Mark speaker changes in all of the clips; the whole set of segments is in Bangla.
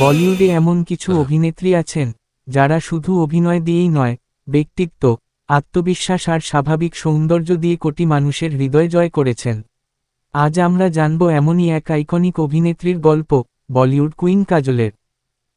Speaker 1: বলিউডে এমন কিছু অভিনেত্রী আছেন যারা শুধু অভিনয় দিয়েই নয় ব্যক্তিত্ব আত্মবিশ্বাস আর স্বাভাবিক সৌন্দর্য দিয়ে কোটি মানুষের হৃদয় জয় করেছেন। আজ আমরা জানব এমনই এক আইকনিক অভিনেত্রীর গল্প বলিউড কুইন কাজলের।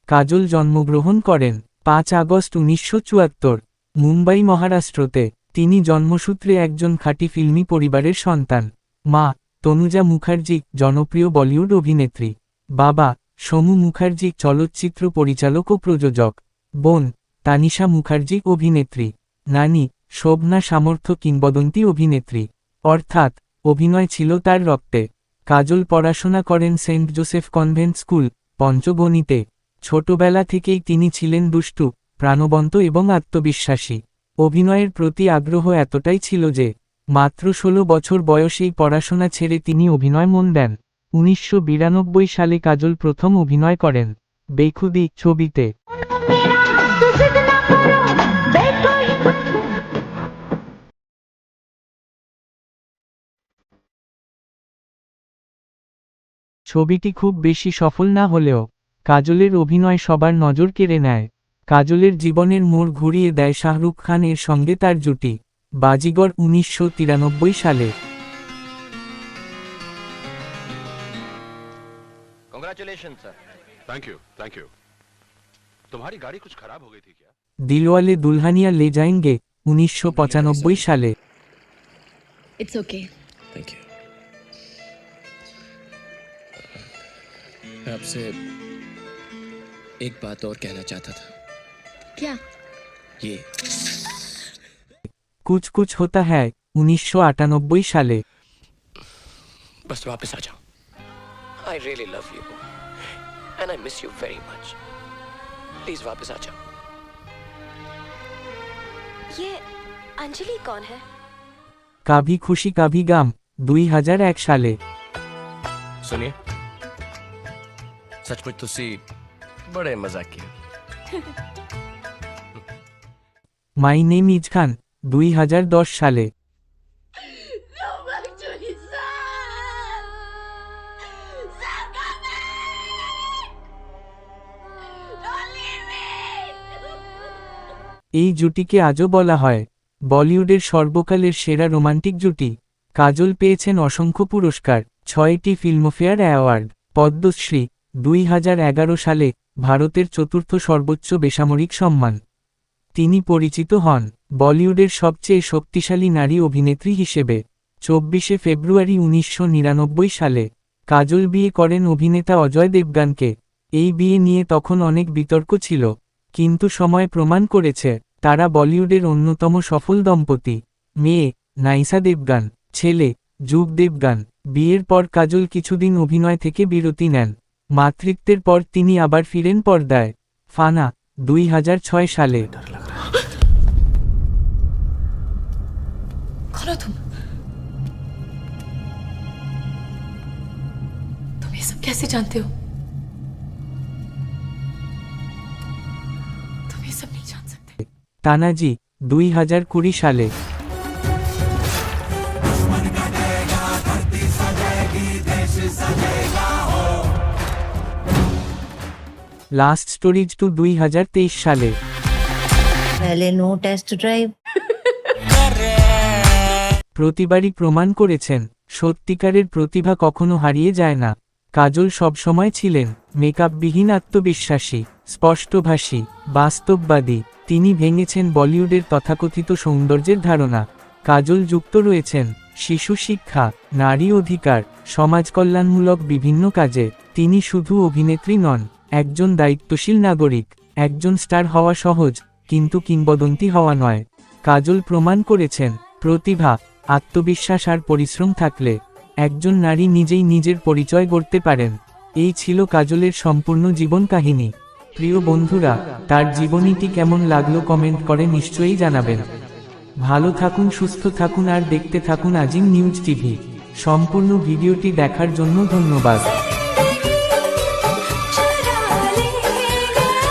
Speaker 1: কাজল জন্মগ্রহণ করেন পাঁচ আগস্ট উনিশশো চুয়াত্তর মুম্বাই মহারাষ্ট্রতে। তিনি জন্মসূত্রে একজন খাঁটি ফিল্মি পরিবারের সন্তান। মা তনুজা মুখার্জি জনপ্রিয় বলিউড অভিনেত্রী। বাবা সমু মুখার্জি, চলচ্চিত্র পরিচালক ও প্রযোজক। বোন, তানিশা মুখার্জি, অভিনেত্রী। নানি, শোভনা সামর্থ্য, কিংবদন্তি অভিনেত্রী। অর্থাৎ, অভিনয় ছিল তার রক্তে। কাজল পড়াশোনা করেন সেন্ট জোসেফ কনভেন্ট স্কুল, পঞ্চগণিতে। ছোটবেলা থেকেই তিনি ছিলেন দুষ্টু, প্রাণবন্ত এবং আত্মবিশ্বাসী। অভিনয়ের প্রতি আগ্রহ এতটাই ছিল যে, মাত্র ষোলো বছর বয়সেই পড়াশোনা ছেড়ে তিনি অভিনয় মন দেন। উনিশশো বিরানব্বই সালে কাজল প্রথম অভিনয় করেন, বেখুদি ছবিতে। ছবিটি খুব বেশি সফল না হলেও, কাজলের অভিনয় সবার নজর কেড়ে নেয়। কাজলের জীবনের মোড় ঘুরিয়ে দেয় শাহরুখ খানের সঙ্গে তার জুটি, বাজিগর উনিশশো সালে।
Speaker 2: Congratulation sir
Speaker 3: thank you thank you तुम्हारी गाड़ी कुछ खराब हो गई थी क्या?
Speaker 1: दिलवाले दुल्हनिया ले जाएँगे 1995 साले।
Speaker 4: इट्स ओके
Speaker 5: थैंक यू मैं आपसे एक बात और कहना चाहता था।
Speaker 4: क्या?
Speaker 5: ये।
Speaker 1: कुछ कुछ होता है 1998 साले।
Speaker 5: बस वापस आ जाओ। I really love you and I miss you very much please वापस आ जाओ
Speaker 6: ये अंजलि कौन है
Speaker 1: কাভি খুশি কাভি গাম দুই সালে
Speaker 5: सुनिए सचमुच तुसी बड़े मजाक किए
Speaker 1: মাই নেম ইজ খান দুই সালে এই জুটিকে আজও বলা হয় বলিউডের সর্বকালের সেরা রোমান্টিক জুটি। কাজল পেয়েছেন অসংখ্য পুরস্কার, ছয়টি ফিল্মফেয়ার অ্যাওয়ার্ড। পদ্মশ্রী, দুই হাজার এগারো সালে ভারতের চতুর্থ সর্বোচ্চ বেসামরিক সম্মান। তিনি পরিচিত হন বলিউডের সবচেয়ে শক্তিশালী নারী অভিনেত্রী হিসেবে। চব্বিশে ফেব্রুয়ারি উনিশশো নিরানব্বই সালে কাজল বিয়ে করেন অভিনেতা অজয় দেবগানকে। এই বিয়ে নিয়ে তখন অনেক বিতর্ক ছিল। কিন্তু সময় প্রমাণ করেছে তারা বলিউডের অন্যতম সফল দম্পতি মেয়ে নাইসা দেবগান ছেলে যুগ দেবগান বিয়ের পর কাজল কিছুদিন অভিনয় থেকে বিরতি নেন মাতৃত্বের পর তিনি আবার ফিরেন পর্দায় ফানা দুই সালে
Speaker 4: कौन हो तुम तुम ये सब कैसे जानते हो तुम ये सब नहीं जान सकते
Speaker 1: তানাজি দুই সালে লাস্ট স্টোরিজ টু দুই সালে
Speaker 7: पहले नो टेस्ट ड्राइव
Speaker 1: প্রতিবারই প্রমাণ করেছেন সত্যিকারের প্রতিভা কখনো হারিয়ে যায় না কাজল সবসময় ছিলেন মেকআপবিহীন আত্মবিশ্বাসী, স্পষ্টভাষী, বাস্তববাদী। তিনি ভেঙেছেন বলিউডের তথাকথিত সৌন্দর্যের ধারণা। কাজল যুক্ত রয়েছেন শিশু শিক্ষা, নারী অধিকার, সমাজ কল্যাণমূলক বিভিন্ন কাজে। তিনি শুধু অভিনেত্রী নন, একজন দায়িত্বশীল নাগরিক, একজন স্টার হওয়া সহজ, কিন্তু কিংবদন্তি হওয়া নয়। কাজল প্রমাণ করেছেন, প্রতিভা, আত্মবিশ্বাস আর পরিশ্রম থাকলে একজন নারী নিজেই নিজের পরিচয় গড়তে পারেন। এই ছিল কাজলের সম্পূর্ণ জীবন কাহিনী। প্রিয় বন্ধুরা, তার জীবনীটি কেমন লাগল কমেন্ট করে নিশ্চয়ই জানাবেন। ভালো থাকুন, সুস্থ থাকুন আর দেখতে থাকুন আজিম নিউজ টিভি। সম্পূর্ণ ভিডিওটি দেখার জন্য ধন্যবাদ।